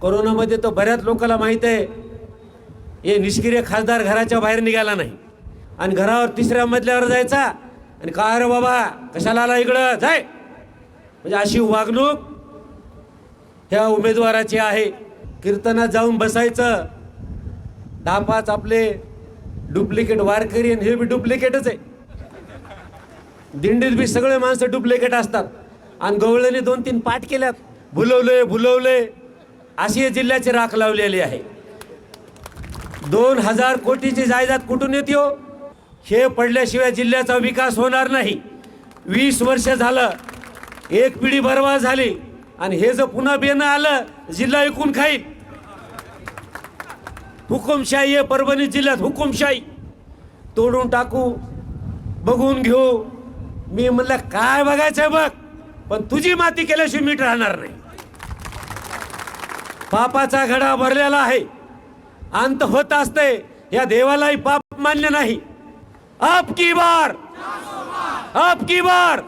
कोरोनामध्ये तर बऱ्याच लोकांना माहीत आहे हे निष्क्रिय खासदार घराच्या बाहेर निघाला नाही. आणि घरावर तिसऱ्या मजल्यावर जायचा आणि काय रे बाबा कशाला आला इकडं? जाय. म्हणजे अशी वागणूक ह्या उमेदवाराची आहे. कीर्तनात जाऊन बसायचं. दहा पाच आपले डुप्लिकेट वारकरी आणि हे बी डुप्लिकेटच आहे. दिंडीत बी सगळे माणसं डुप्लिकेट असतात. आणि गवळ्याने दोन तीन पाठ केल्यात. भुलवले भुलवले अशी या जिल्ह्याची राख लावलेली आहे. दोन हजार कोटीची जायदाद कुठून येते हो? हे पडल्याशिवाय जिल्ह्याचा विकास होणार नाही. वीस वर्ष झालं एक पिढी बरबाद झाली आणि हे जर पुन्हा बेनं आलं जिल्हा ऐकून खाईल. हुकुमशाही आहे परभणी जिल्ह्यात हुकुमशाही. तोडून टाकू बघून घेऊ. मी म्हणलं काय बघायचं बघ पण तुझी माती केल्याशिवाय मीठ राहणार नाही. पापाचा घडा भरलेला आहे. अंत होत असते या देवालाही पाप मान्य नाही. अप की बार! आप की बार!